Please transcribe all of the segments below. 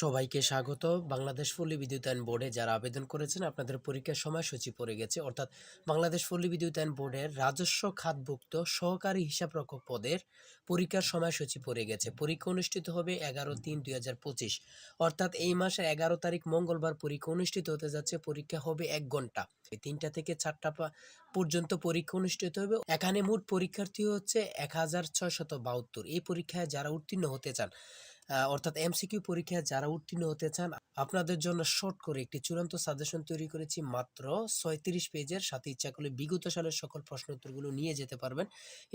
সবাইকে স্বাগত। বাংলাদেশ পল্লী বিদ্যুতায়ন বোর্ডে যারা আবেদন করেছেন, আপনাদের পরীক্ষার সময়সূচি পড়ে গেছে। অর্থাৎ বাংলাদেশ পল্লী বিদ্যুতায়ন বোর্ডের রাজস্ব খাতভুক্ত সহকারী হিসাবরক্ষক পদের পরীক্ষার সময়সূচি পড়ে গেছে। পরীক্ষা অনুষ্ঠিত হবে এগারো তিন দুই অর্থাৎ এই মাসের এগারো তারিখ মঙ্গলবার পরীক্ষা অনুষ্ঠিত হতে যাচ্ছে। পরীক্ষা হবে এক ঘণ্টা। তিনটা থেকে চারটা পর্যন্ত পরীক্ষা অনুষ্ঠিত হবে। এখানে মোট পরীক্ষার্থী হচ্ছে এক হাজার বাহাত্তর। এই পরীক্ষায় যারা উত্তীর্ণ হতে চান অর্থাৎ এমসিকিউ পরীক্ষায় যারা উত্তীর্ণ হতে চান, আপনাদের জন্য শর্ট করে একটি চূড়ান্ত সাজেশন তৈরি করেছি। মাত্র ছয়ত্রিশ পেজের, সাথে ইচ্ছা করলে বিগত সালের সকল প্রশ্ন উত্তরগুলো নিয়ে যেতে পারবেন।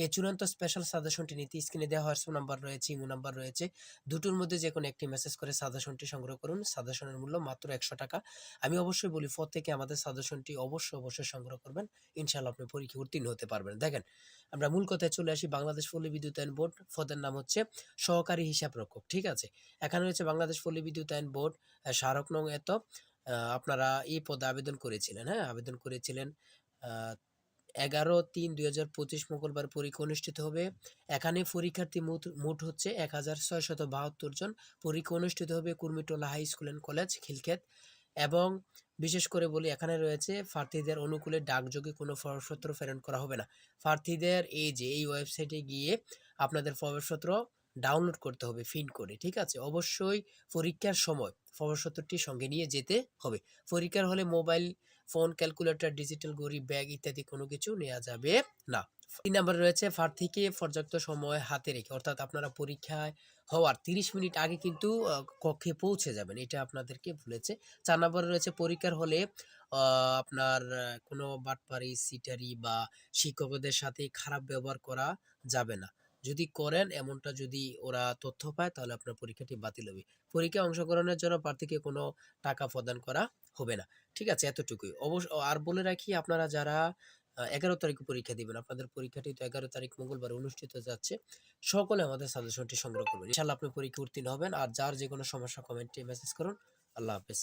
এই চূড়ান্ত স্পেশাল সাজেশনটি নিতে স্ক্রিনে দেওয়া হোয়াটসঅ্যাপ নাম্বার রয়েছে ইমো নাম্বার রয়েছে। দুটোর মধ্যে যে কোনো একটি মেসেজ করে সাজেশনটি সংগ্রহ করুন। সাজেশনের মূল্য মাত্র একশো টাকা। আমি অবশ্যই বলি ফর থেকে আমাদের সাজেশনটি অবশ্যই অবশ্যই সংগ্রহ করবেন। ইনশাআল্লাহ আপনি পরীক্ষা উত্তীর্ণ হতে পারবেন। দেখেন, আমরা মূল কথায় চলে আসি, বাংলাদেশ পল্লী বিদ্যুতায়ন বোর্ড। ফদের নাম হচ্ছে সহকারী হিসাব রক্ষক ঠিক আছে? এখানে রয়েছে বাংলাদেশ পল্লী বিদ্যুতায়ন বোর্ড আহ, স্মারক নং এত আপনারা এই পদে আবেদন করেছিলেন হ্যাঁ? আবেদন করেছিলেন এগারো তিন দুই হাজার পঁচিশ মঙ্গলবার পরীক্ষা অনুষ্ঠিত হবে। এখানে পরীক্ষার্থী মোট হচ্ছে এক হাজার ছয়শত বাহাত্তর জন। পরীক্ষা অনুষ্ঠিত হবে Kurmitola high school and college Khilkhet. এবং বিশেষ করে বলি এখানে রয়েছে প্রার্থীদের অনুকূলে ডাকযোগে কোনো প্রবেশপত্র প্রেরণ করা হবে না। প্রার্থীদের এই যে এই ওয়েবসাইটে গিয়ে আপনাদের প্রবেশপত্র ডাউনলোড করতে হবে ফিন করে, ঠিক আছে? অবশ্যই পরীক্ষার সময় প্রবেশপত্রটি সঙ্গে নিয়ে যেতে হবে। পরীক্ষার হলে মোবাইল ফোন ক্যালকুলেটর ডিজিটাল ঘড়ি ব্যাগ ইত্যাদি কোনো কিছু নেওয়া যাবে না। তিন নম্বরে রয়েছে প্রার্থীকে পর্যাপ্ত সময় হাতে রেখে, অর্থাৎ আপনারা পরীক্ষায় হওয়ার তিরিশ মিনিট আগে কিন্তু কক্ষে পৌঁছে যাবেন, এটা আপনাদেরকে ভুলেছে চার নম্বরে রয়েছে পরীক্ষার হলে আপনার কোনো বাটপারি সিটারি বা শিক্ষকদের সাথে খারাপ ব্যবহার করা যাবে না। যদি করেন, এমনটা যদি ওরা তথ্য পায়, তাহলে আপনার পরীক্ষাটি বাতিল হবে। পরীক্ষায় অংশগ্রহণের জন্য প্রার্থীকে কোনো টাকা প্রদান করা হবে না। ঠিক আছে, এতটুকুই। অবশ্য আর বলে রাখি, আপনারা যারা এগারো তারিখ পরীক্ষা দিবেন, আপনাদের পরীক্ষাটি তো এগারো তারিখ মঙ্গলবার অনুষ্ঠিত যাচ্ছে, সকলে আমাদের সাজেশনটি সংগ্রহ করবেন। ইনশাল্লাহ আপনি পরীক্ষা উত্তীর্ণ হবেন, আর যার যে কোনো সমস্যা কমেন্টে মেসেজ করুন। আল্লাহ হাফেজ।